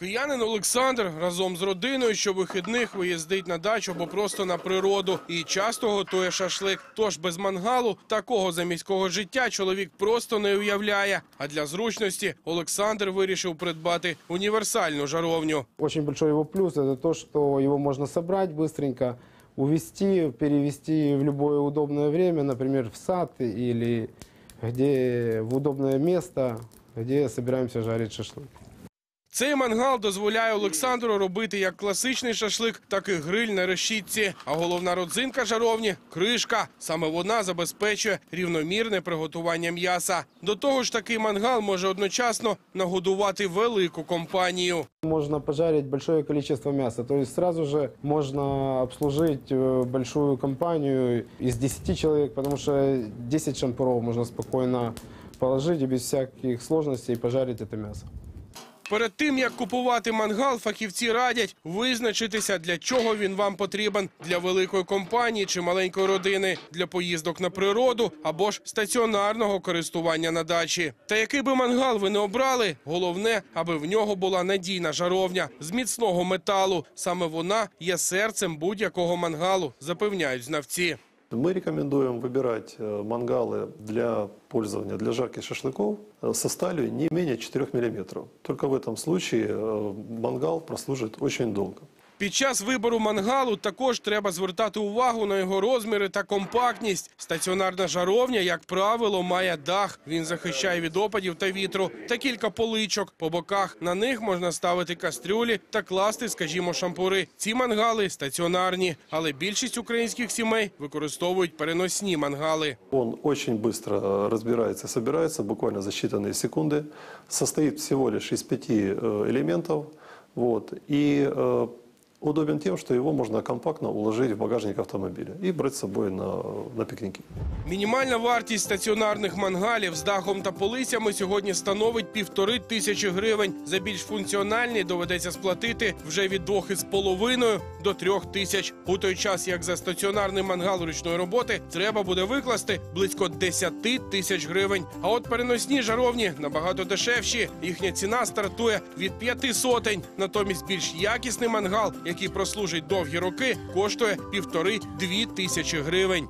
Киянин Олександр разом з родиною щовихідних виїздить на дачу або просто на природу і часто готує шашлик. Тож без мангалу такого заміського життя чоловік просто не уявляє. А для зручності Олександр вирішив придбати універсальну жаровню. Очень большой его плюс это то, что его можно собрать быстренько, увезти, перевести в любое удобное время, например, в сад или где в удобное место, где собираемся жарить шашлык. Цей мангал дозволяє Олександру робити як класичний шашлик, так і гриль на решітці. А головна родзинка жаровні кришка. Саме вона забезпечує рівномірне приготування м'яса. До того ж, такий мангал може одночасно нагодувати велику компанію. Можно пожарить большое количество мяса, то есть сразу же можно обслужить э, большую компанию из 10 человек, потому что 10 шампуров можно спокойно положить и без всяких сложностей пожарить это мясо. Перед тим як купувати мангал, фахівці радять визначитися, для чого він вам потрібен для великої компанії чи маленької родини, для поїздок на природу або ж стаціонарного користування на дачі. Та який би мангал ви не обрали, головне, аби в нього була надійна жаровня з міцного металу. Саме вона є серцем будь-якого мангалу, запевняють знавці. Мы рекомендуем выбирать э, мангалы для пользования, для жарки шашлыков э, со сталью не менее 4 мм. Только в этом случае э, мангал прослужит очень долго. Під час вибору мангалу також треба звертати увагу на його розміри та компактність. Стаціонарна жаровня, як правило, має дах. Він захищає від опадів та вітру та кілька поличок. По боках на них можна ставити кастрюлі та класти, скажімо, шампури. Ці мангали стаціонарні, але більшість українських сімей використовують переносні мангали. Он очень быстро э, разбирается, собирается, буквально за считанные секунды. Состоит всего лишь из пяти э, элементов. Вот, и э, удобен тем, что его можно компактно уложить в багажник автомобиля и брать с собой на, на пикники. Мінімальна вартість стаціонарних мангалів з дахом та полицями сьогодні становить півтори тисячі гривень. За більш функціональні доведеться сплатити вже від двох із половиною до трьох тисяч. У той час, як за стаціонарний мангал ручної роботи треба буде викласти близько 10 тисяч гривень. А от переносні жаровні набагато дешевші. Їхня ціна стартує від п'яти сотень. Натомість більш якісний мангал, який прослужить довгі роки, коштує півтори-дві тисячі гривень.